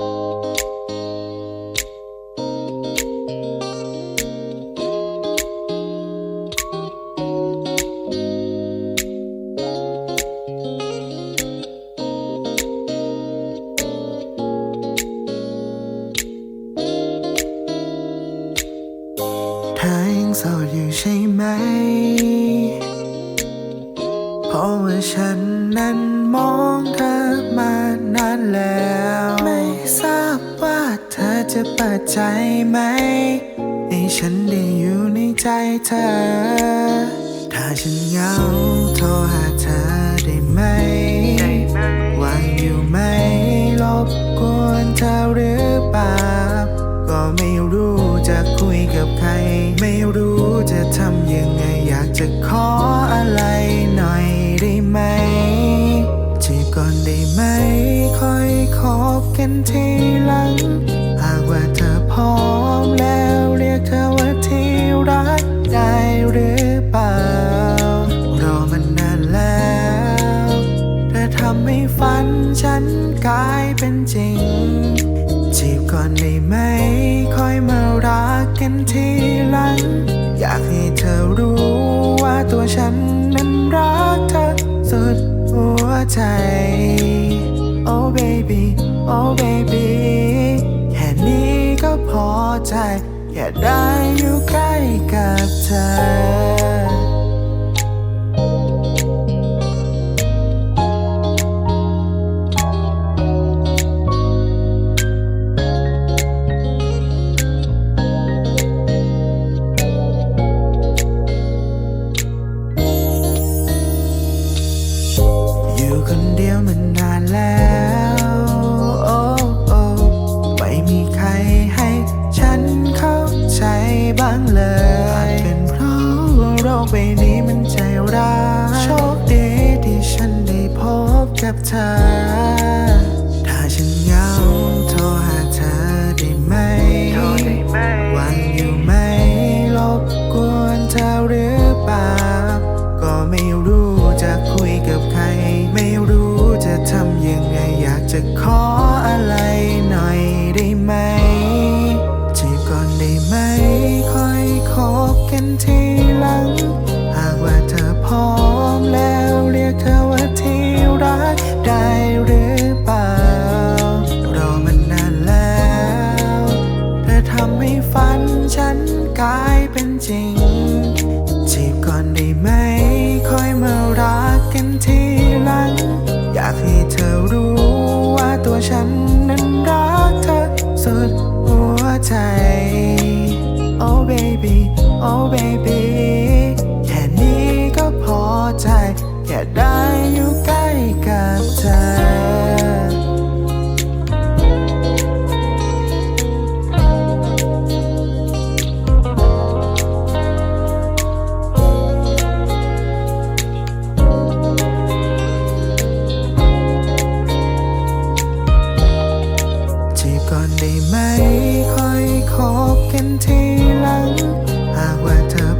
เธอยังโสดอยู่ใช่ไหม ราะว่าฉันนั้นมองเธอมานานแล้ว ไม่ทราบว่าเธอจะเปิดใจไหม ให้ฉันได้อยู่ในใจเธอ ถ้าฉันเหงาโทรหาเธอได้ไหมวางอยู่ไหมรบกวนเธอหรือเปล่า ก็ไม่รู้จะคุยกับใคร ไม่รู้จะทำยังไงอยากจะขอ อยคบกันทีหลัง หากว่าเธอพร้อมแล้วเรียกเธอว่าที่รักได้หรือเปล่ารอมันนานแล้ว เธอทำให้ฝันฉันกลายเป็นจริง จีบก่อนได้ไหม ค่อยมารักกันทีหลัง อยากให้เธอรู้ว่าตัวฉันนั้นรักเธอสุดหัวใจ Oh baby Oh baby แค่นี้ก็พอใจ แค่ได้อยู่ใกล้กับเธอ ว่าโรคใบนี้มันใจร้ายโชคดีที่ฉันได้พบกับเธอ ถ้าฉันเหงาโทรหาเธอได้ไหมวางอยู่ไหมรบกวนเธอหรือเปล่า ก็ไม่รู้จะคุยกับใคร ไม่รู้จะทำยังไงอยากจะขออะไรหน่อยได้ไหมจีบก่อนได้ไหมค่อยคบกันที รู้ว่าตัวฉันนั้นรักเธอสุดหัวใจ Oh baby Oh baby ค่อยคบกันทีหลัง หากว่าเธอ